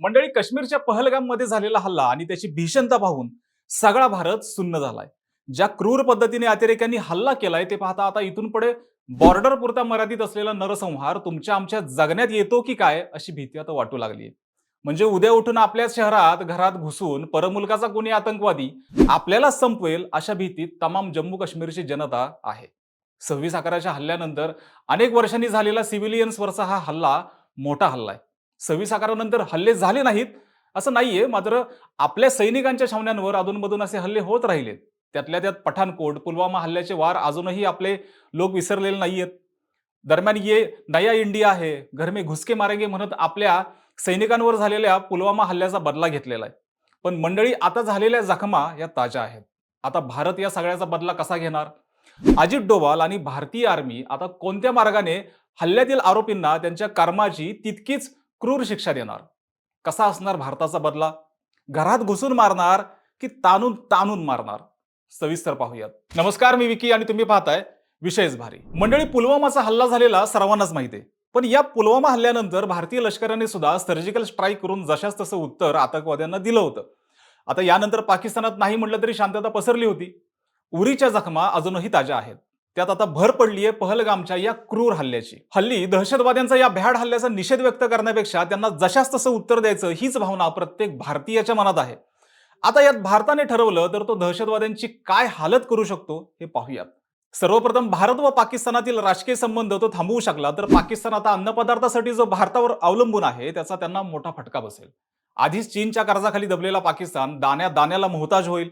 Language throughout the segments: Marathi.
मंडळी काश्मीरच्या पहलगाममध्ये झालेला हल्ला आणि त्याची भीषणता पाहून सगळा भारत सुन्न झालाय. ज्या क्रूर पद्धतीने अतिरेक्यांनी हल्ला केलाय ते पाहता आता इथून पुढे बॉर्डर पुरता मर्यादित असलेला नरसंहार तुमच्या आमच्या जगण्यात येतो की काय अशी भीती आता वाटू लागली म्हणजे उद्या उठून आपल्या शहरात घरात घुसून परमुलकाचा कोणी आतंकवादी आपल्याला संपवेल अशा भीतीत तमाम जम्मू काश्मीरची जनता आहे. सव्वीस अकराच्या हल्ल्यानंतर अनेक वर्षांनी झालेला सिव्हिलियन्सवरचा हा हल्ला मोठा हल्ला आहे. सव्वीस अकरानंतर हल्ले झाले नाहीत असं नाहीये मात्र आपल्या सैनिकांच्या छावण्यांवर अधूनमधून असे हल्ले होत राहिले त्यातल्या त्यात पठाणकोट पुलवामा हल्ल्याचे वार अजूनही आपले लोक विसरलेले नाहीयेत. दरम्यान ये नया इंडिया आहे घर में घुसके मारेंगे म्हणत आपल्या सैनिकांवर झालेल्या पुलवामा हल्ल्याचा बदला घेतलेला आहे. पण मंडळी आता झालेल्या जखमा या ताज्या आहेत. आता भारत या सगळ्याचा बदला कसा घेणार? अजित डोवाल आणि भारतीय आर्मी आता कोणत्या मार्गाने हल्ल्यातील आरोपींना त्यांच्या कर्माची तितकीच क्रूर शिक्षा देणार. कसा असणार भारताचा बदला? घरात घुसून मारणार की ताणून ताणून मारणार? सविस्तर पाहूयात. नमस्कार मी विकी आणि तुम्ही पाहताय विशेष भारी. मंडळी पुलवामाचा हल्ला झालेला सर्वांनाच माहिती आहे. पण या पुलवामा हल्ल्यानंतर भारतीय लष्कराने सुद्धा सर्जिकल स्ट्राईक करून जशाच तसं उत्तर आतंकवाद्यांना दिलं होतं. आता यानंतर पाकिस्तानात नाही म्हटलं तरी शांतता पसरली होती. उरीच्या जखमा अजूनही ताज्या आहेत. त्यात आता भर पडली आहे पहलगामच्या या क्रूर हल्ल्याची. हल्ली दहशतवाद्यांचा या भ्याड हल्ल्याचा निषेध व्यक्त करण्यापेक्षा त्यांना जशास तसं उत्तर द्यायचं हीच भावना प्रत्येक भारतीयाच्या मनात आहे. आता यात भारताने ठरवलं तर तो दहशतवाद्यांची काय हालत करू शकतो हे पाहूयात. सर्वप्रथम भारत व पाकिस्तानातील राजकीय संबंध तो थांबवू शकला तर पाकिस्तान आता अन्नपदार्थासाठी जो भारतावर अवलंबून आहे त्याचा त्यांना मोठा फटका बसेल. आधीच चीनच्या कर्जाखाली दबलेला पाकिस्तान दाण्या दाण्याला मोहताज होईल.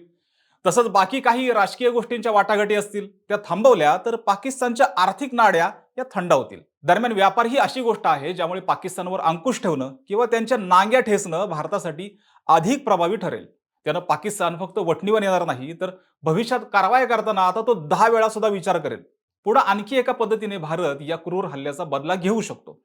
तसंच बाकी काही राजकीय गोष्टींच्या वाटाघाटी असतील त्या थांबवल्या तर पाकिस्तानच्या आर्थिक नाड्या या थंड होतील. दरम्यान व्यापार ही अशी गोष्ट आहे ज्यामुळे पाकिस्तानवर अंकुश ठेवणं किंवा त्यांच्या नांग्या ठेसणं भारतासाठी अधिक प्रभावी ठरेल. त्यानं पाकिस्तान फक्त वटणीवर येणार नाही तर भविष्यात कारवाया करताना आता तो दहा वेळा सुद्धा विचार करेल. पुढे आणखी एका पद्धतीने भारत या क्रूर हल्ल्याचा बदला घेऊ शकतो.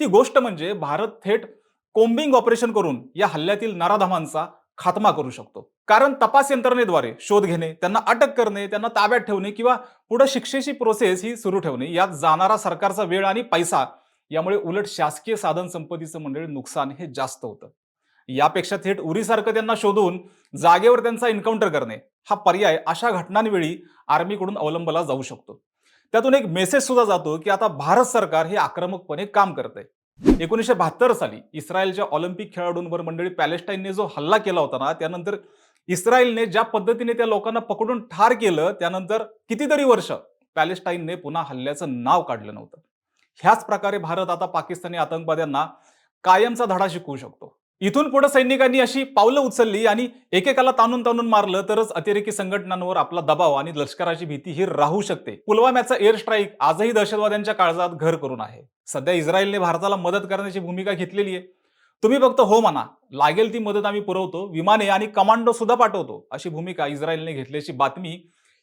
ती गोष्ट म्हणजे भारत थेट कोम्बिंग ऑपरेशन करून या हल्ल्यातील नराधमांचा खात्मा करू शकतो. कारण तपास यंत्रणेद्वारे शोध घेणे त्यांना अटक करणे त्यांना ताब्यात ठेवणे किंवा पुढे शिक्षेची प्रोसेस ही सुरू ठेवणे यात जाणारा सरकारचा वेळ आणि पैसा यामुळे उलट शासकीय साधन संपत्तीचं मंडळी नुकसान हे जास्त होतं. यापेक्षा थेट उरीसारखं त्यांना शोधून जागेवर त्यांचा एन्काउंटर करणे हा पर्याय अशा घटनांवेळी आर्मीकडून अवलंबला जाऊ शकतो. त्यातून एक मेसेज सुद्धा जातो की आता भारत सरकार हे आक्रमकपणे काम करते एकोणीसशे बहात्तर साली इस्रायलच्या ऑलिम्पिक खेळाडूंवर मंडळी पॅलेस्टाईनने जो हल्ला केला होता ना त्यानंतर इस्रायलने ज्या पद्धतीने त्या लोकांना पकडून ठार केलं त्यानंतर कितीतरी वर्ष पॅलेस्टाईनने पुन्हा हल्ल्याचं नाव काढलं नव्हतं. ह्याच प्रकारे भारत आता पाकिस्तानी आतंकवाद्यांना कायमचा धडा शिकवू शकतो. इथून पुढे सैनिकांनी अशी पावलं उचलली आणि एकेकाला ताणून ताणून मारलं तरच अतिरेकी संघटनांवर आपला दबाव आणि लष्कराची भीती ही राहू शकते. पुलवाम्याचा एअर स्ट्राईक आजही दहशतवाद्यांच्या काळजात घर करून आहे. सध्या इस्रायलने भारताला मदत करण्याची भूमिका घेतलेली आहे. तुम्ही फक्त हो म्हणा. लागेल ती मदत आम्ही पुरवतो. विमाने आणि कमांडो सुद्धा पाठवतो. अशी भूमिका इस्रायलने घेतल्याची बातमी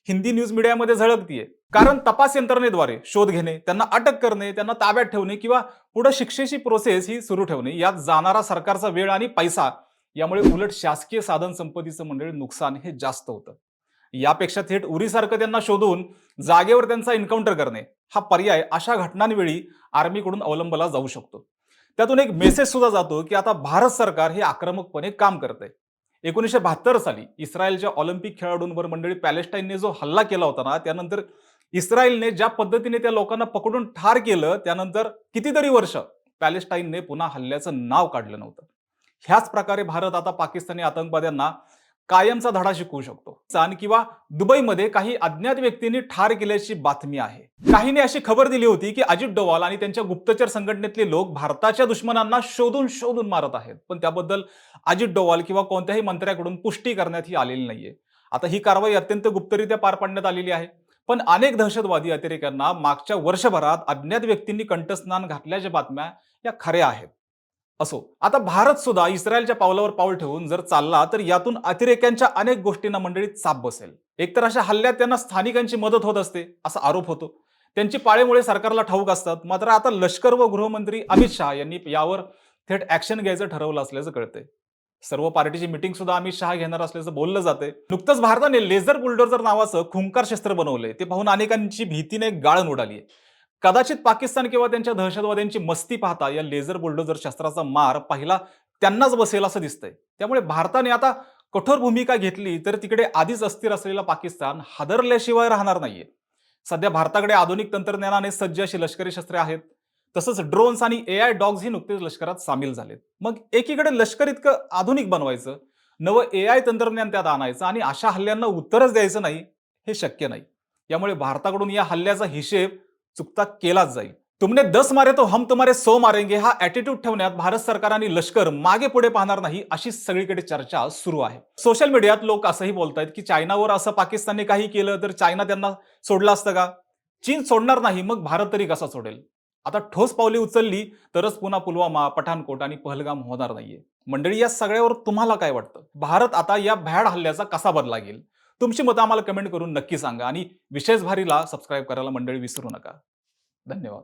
हिंदी न्यूज मीडियामध्ये झळकतीये. कारण तपास यंत्रणेद्वारे शोध घेणे त्यांना अटक करणे त्यांना ताब्यात ठेवणे किंवा पुढे शिक्षेची प्रोसेस ही सुरू ठेवणे यात जाणारा सरकारचा वेळ आणि पैसा यामुळे उलट शासकीय साधन संपत्तीचं मंडळी नुकसान हे जास्त होतं. यापेक्षा थेट उरीसारखं त्यांना शोधून जागेवर त्यांचा एन्काउंटर करणे हा पर्याय अशा घटनांवेळी आर्मीकडून अवलंबला जाऊ शकतो. त्यातून एक मेसेज सुद्धा जातो की आता भारत सरकार हे आक्रमकपणे काम करते एकोणीसशे बहात्तर साली इस्रायलच्या ऑलिम्पिक खेळाडूंवर मंडळी पॅलेस्टाईनने जो हल्ला केला होता ना त्यानंतर इस्रायलने ज्या पद्धतीने त्या लोकांना पकडून ठार केलं त्यानंतर कितीतरी वर्ष पॅलेस्टाईनने पुन्हा हल्ल्याचं नाव काढलं नव्हतं. ह्याच प्रकारे भारत आता पाकिस्तानी आतंकवाद्यांना कायमचा धडा शिकवू शकतो. चान किंवा दुबईमध्ये काही अज्ञात व्यक्तींनी ठार केल्याची बातमी आहे. काहीने अशी खबर दिली होती की अजित डोवाल आणि त्यांच्या गुप्तचर संघटनेतले लोक भारताच्या दुश्मनांना शोधून शोधून मारत आहेत. पण त्याबद्दल अजित डोवाल किंवा कोणत्याही मंत्र्याकडून पुष्टी करण्यात ही आलेली नाहीये. आता ही कारवाई अत्यंत गुप्तरित्या पार पाडण्यात आलेली आहे. पण अनेक दहशतवादी अतिरेक्यांना मागच्या वर्षभरात अज्ञात व्यक्तींनी कंठस्नान घातल्याच्या बातम्या या खऱ्या आहेत. असो. आता भारत सुद्धा इस्रायलच्या पावलावर पाऊल ठेवून जर चालला तर यातून अतिरेक्यांच्या अनेक गोष्टींना मंडळीत चाप बसेल. एकतर अशा हल्ल्यात त्यांना स्थानिकांची मदत होत असते असा आरोप होतो. त्यांची पाळेमुळे सरकारला ठाऊक असतात. मात्र आता लष्कर व गृहमंत्री अमित शहा यांनी यावर थेट ऍक्शन घ्यायचं ठरवलं असल्याचं कळतंय. सर्व पार्टीची मिटिंग सुद्धा अमित शहा घेणार असल्याचं बोललं जाते नुकतंच भारताने लेझर बुलडोजर नावाचं खुंकार शस्त्र बनवलंय. ते पाहून अनेकांची भीतीने गाळण उडाली आहे कदाचित पाकिस्तान किंवा त्यांच्या दहशतवाद्यांची मस्ती पाहता या लेझर बुलडोजर शस्त्राचा मार पहिला त्यांनाच बसेल असं दिसतंय. त्यामुळे भारताने आता कठोर भूमिका घेतली तर तिकडे आधीच अस्थिर असलेला पाकिस्तान हादरल्याशिवाय राहणार नाहीये. सध्या भारताकडे आधुनिक तंत्रज्ञानाने सज्ज अशी लष्करी शस्त्रे आहेत. तसंच ड्रोन्स आणि ए आय डॉग्स ही नुकतेच लष्करात सामील झालेत. मग एकीकडे लष्कर इतकं आधुनिक बनवायचं नवं ए आय तंत्रज्ञान त्यात आणायचं आणि अशा हल्ल्यांना उत्तरच द्यायचं नाही हे शक्य नाही. त्यामुळे भारताकडून या हल्ल्याचा हिशेब चुकता केलाच जाईल. तुमने दस मारे तो हम तुम्हारे सो मारेंगे. हा ॲटिट्यूड ठेवण्यात भारत सरकार आणि लष्कर मागे पुढे पाहणार नाही अशी सगळीकडे चर्चा सुरू आहे. सोशल मीडियात लोक असंही बोलतायत की चायनावर असं पाकिस्तानने काही केलं तर चायना त्यांना सोडलं असतं का? चीन सोडणार नाही मग भारत तरी कसा सोडेल? आता ठोस पावले उचलली तरच पुन्हा पुलवामा पठाणकोट आणि पहलगाम होणार नाहीये. मंडळी या सगळ्यावर तुम्हाला काय वाटतं? भारत आता या भ्याड हल्ल्याचा कसा बदला घेईल? तुमची मतं आम्हाला कमेंट करून नक्की सांगा आणि विशेष भारीला सबस्क्राईब करायला मंडळी विसरू नका. धन्यवाद.